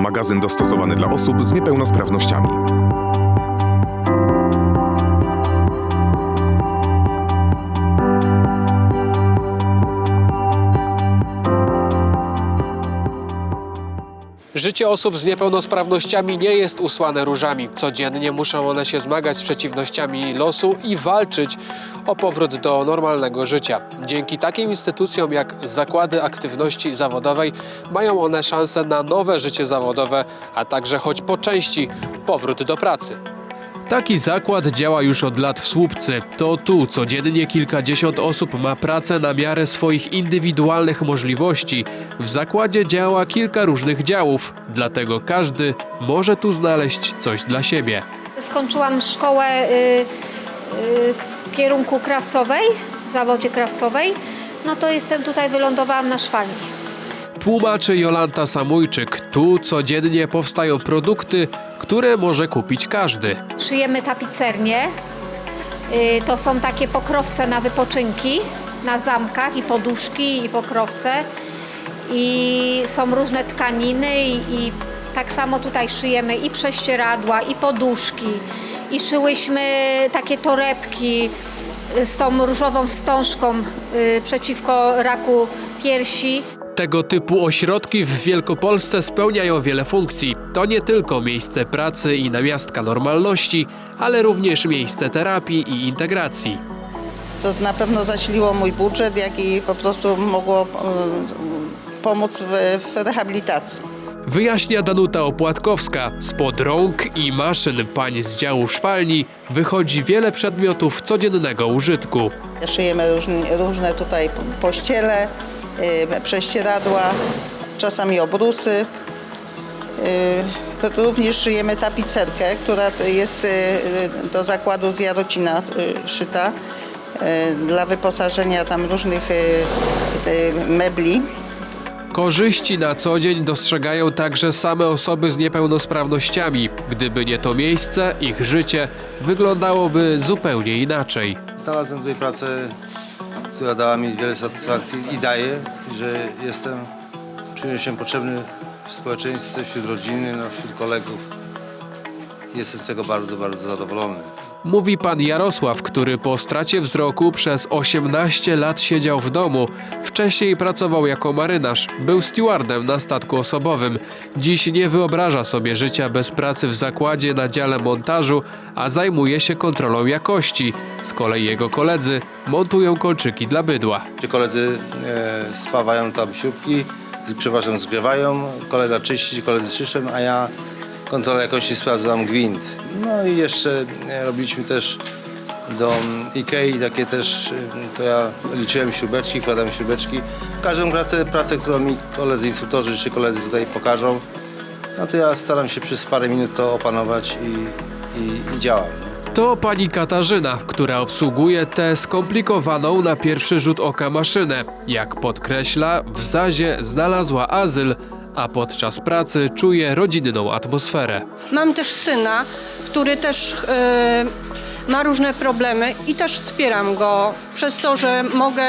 Magazyn dostosowany dla osób z niepełnosprawnościami. Życie osób z niepełnosprawnościami nie jest usłane różami. Codziennie muszą one się zmagać z przeciwnościami losu i walczyć o powrót do normalnego życia. Dzięki takim instytucjom jak zakłady aktywności zawodowej mają one szansę na nowe życie zawodowe, a także choć po części powrót do pracy. Taki zakład działa już od lat w Słupcy. To tu codziennie kilkadziesiąt osób ma pracę na miarę swoich indywidualnych możliwości. W zakładzie działa kilka różnych działów, dlatego każdy może tu znaleźć coś dla siebie. Skończyłam szkołę y, y, w kierunku krawcowej, w zawodzie krawcowej. No to jestem tutaj, wylądowałam na szwalni. Tłumaczy Jolanta Samujczyk. Tu codziennie powstają produkty, które może kupić każdy. Szyjemy tapicernie. Y, To są takie pokrowce na wypoczynki, na zamkach i poduszki i pokrowce. I są różne tkaniny i, i tak samo tutaj szyjemy i prześcieradła, i poduszki. I szyłyśmy takie torebki y, z tą różową wstążką y, przeciwko raku piersi. Tego typu ośrodki w Wielkopolsce spełniają wiele funkcji. To nie tylko miejsce pracy i namiastka normalności, ale również miejsce terapii i integracji. To na pewno zasiliło mój budżet, jak i po prostu mogło e, pomóc w, rehabilitacji. Wyjaśnia Danuta Opłatkowska. Spod rąk i maszyn pań z działu szwalni wychodzi wiele przedmiotów codziennego użytku. Szyjemy różne, różne tutaj pościele, prześcieradła, czasami obrusy. E, Również szyjemy tapicerkę, która jest e, do zakładu z Jarocina szyta dla wyposażenia tam różnych mebli. Korzyści na co dzień dostrzegają także same osoby z niepełnosprawnościami. Gdyby nie to miejsce, ich życie wyglądało,by zupełnie inaczej. Znalazłem tutaj pracę, która dała mi wiele satysfakcji i daje, że jestem, czuję się potrzebny w społeczeństwie, wśród rodziny, no, wśród kolegów. Jestem z tego bardzo, bardzo zadowolony. Mówi pan Jarosław, który po stracie wzroku przez 18 lat siedział w domu. Wcześniej pracował jako marynarz, był stewardem na statku osobowym. Dziś nie wyobraża sobie życia bez pracy w zakładzie na dziale montażu, a zajmuje się kontrolą jakości. Z kolei jego koledzy montują kolczyki dla bydła. Ci koledzy e, spawają tam z- przepraszam, zgrywają, kolega czyści, koledzy czyszczą, a ja kontrolę jakości sprawdzam gwint. No i jeszcze e, robiliśmy też do Ikei takie też, e, to ja liczyłem śrubeczki, kładłem śrubeczki. Każdą pracę, pracę, którą mi koledzy instruktorzy czy koledzy tutaj pokażą, no to ja staram się przez parę minut to opanować i, i, i działam. To pani Katarzyna, która obsługuje tę skomplikowaną na pierwszy rzut oka maszynę. Jak podkreśla, w Zazie znalazła azyl, a podczas pracy czuje rodzinną atmosferę. Mam też syna, który też e, ma różne problemy i też wspieram go przez to, że mogę,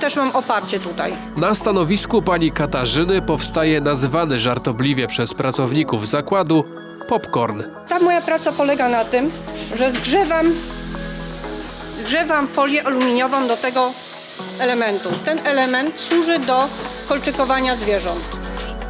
też mam oparcie tutaj. Na stanowisku pani Katarzyny powstaje nazywany żartobliwie przez pracowników zakładu popcorn. Ta moja praca polega na tym, że zgrzewam, zgrzewam folię aluminiową do tego elementu. Ten element służy do kolczykowania zwierząt.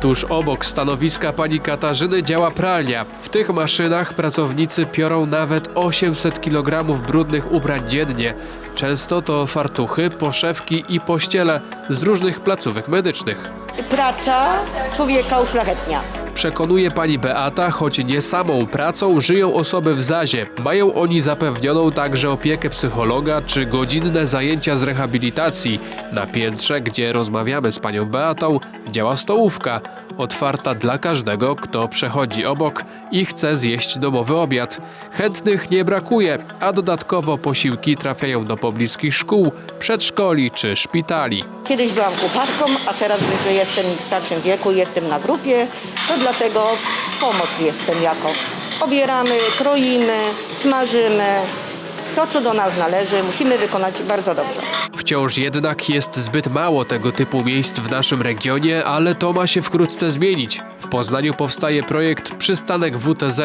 Tuż obok stanowiska pani Katarzyny działa pralnia. W tych maszynach pracownicy piorą nawet 800 kg brudnych ubrań dziennie. Często to fartuchy, poszewki i pościele z różnych placówek medycznych. praca człowieka uszlachetnia. Przekonuje pani Beata, choć nie samą pracą żyją osoby w Zazie. Mają oni zapewnioną także opiekę psychologa czy godzinne zajęcia z rehabilitacji. Na piętrze, gdzie rozmawiamy z panią Beatą, działa stołówka. Otwarta dla każdego, kto przechodzi obok i chce zjeść domowy obiad. Chętnych nie brakuje, a dodatkowo posiłki trafiają do pobliskich szkół, przedszkoli czy szpitali. Kiedyś byłam kucharką, a teraz, że jestem w starszym wieku, jestem na grupie, to dlatego pomoc jestem jako. Obieramy, kroimy, smażymy. To, co do nas należy, musimy wykonać bardzo dobrze. Wciąż jednak jest zbyt mało tego typu miejsc w naszym regionie, ale to ma się wkrótce zmienić. W Poznaniu powstaje projekt Przystanek WTZ.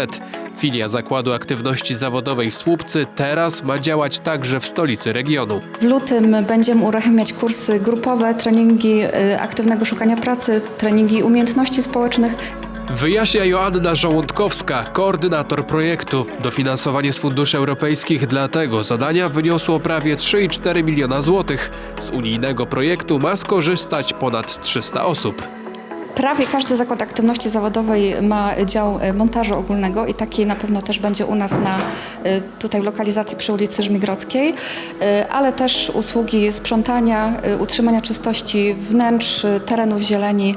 Filia Zakładu Aktywności Zawodowej Słupcy teraz ma działać także w stolicy regionu. W lutym będziemy uruchamiać kursy grupowe, treningi y, aktywnego szukania pracy, treningi umiejętności społecznych. Wyjaśnia Joanna Żołądkowska, koordynator projektu. Dofinansowanie z funduszy europejskich dla tego zadania wyniosło prawie 3,4 miliona złotych. Z unijnego projektu ma skorzystać ponad 300 osób. Prawie każdy zakład aktywności zawodowej ma dział y, montażu ogólnego i taki na pewno też będzie u nas na y, tutaj lokalizacji przy ulicy Żmigrodzkiej, y, ale też usługi sprzątania, utrzymania czystości wnętrz, terenów zieleni.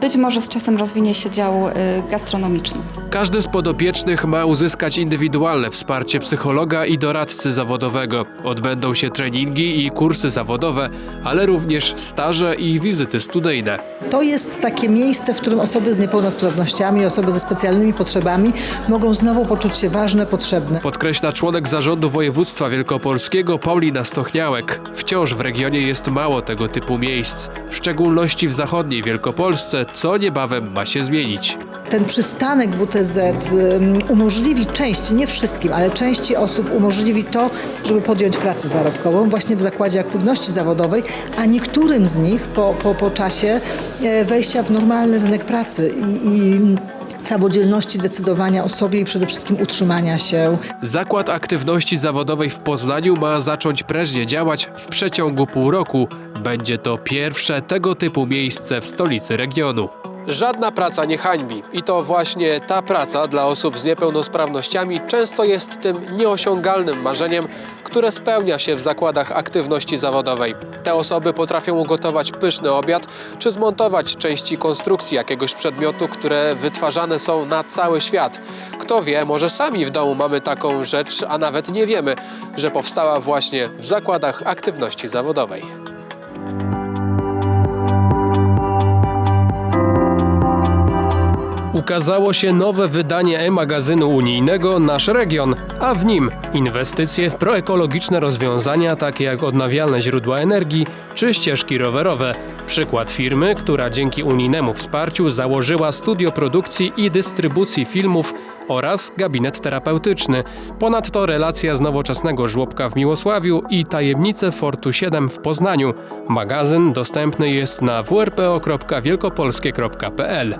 Być może z czasem rozwinie się dział gastronomiczny. Każdy z podopiecznych ma uzyskać indywidualne wsparcie psychologa i doradcy zawodowego. Odbędą się treningi i kursy zawodowe, ale również staże i wizyty studyjne. To jest takie miejsce, w którym osoby z niepełnosprawnościami, osoby ze specjalnymi potrzebami mogą znowu poczuć się ważne, potrzebne. Podkreśla członek zarządu województwa wielkopolskiego Paulina Stochniałek. Wciąż w regionie jest mało tego typu miejsc, w szczególności w zachodniej Wielkopolsce, co niebawem ma się zmienić. Ten przystanek WTZ umożliwi części, nie wszystkim, ale części osób umożliwi to, żeby podjąć pracę zarobkową właśnie w zakładzie aktywności zawodowej, a niektórym z nich po, po, po czasie e, wejścia w normalny rynek pracy i, i samodzielności decydowania o sobie i przede wszystkim utrzymania się Zakład Aktywności Zawodowej w Poznaniu ma zacząć prężnie działać w przeciągu pół roku. Będzie to pierwsze tego typu miejsce w stolicy regionu. Żadna praca nie hańbi i to właśnie ta praca dla osób z niepełnosprawnościami często jest tym nieosiągalnym marzeniem, które spełnia się w zakładach aktywności zawodowej. Te osoby potrafią ugotować pyszny obiad czy zmontować części konstrukcji jakiegoś przedmiotu, które wytwarzane są na cały świat. Kto wie, może sami w domu mamy taką rzecz, a nawet nie wiemy, że powstała właśnie w zakładach aktywności zawodowej. Ukazało się nowe wydanie e-magazynu unijnego Nasz Region, a w nim inwestycje w proekologiczne rozwiązania takie jak odnawialne źródła energii czy ścieżki rowerowe. Przykład firmy, która dzięki unijnemu wsparciu założyła studio produkcji i dystrybucji filmów oraz gabinet terapeutyczny. Ponadto relacja z nowoczesnego żłobka w Miłosławiu i tajemnice Fortu 7 w Poznaniu. Magazyn dostępny jest na wrpo.wielkopolskie.pl.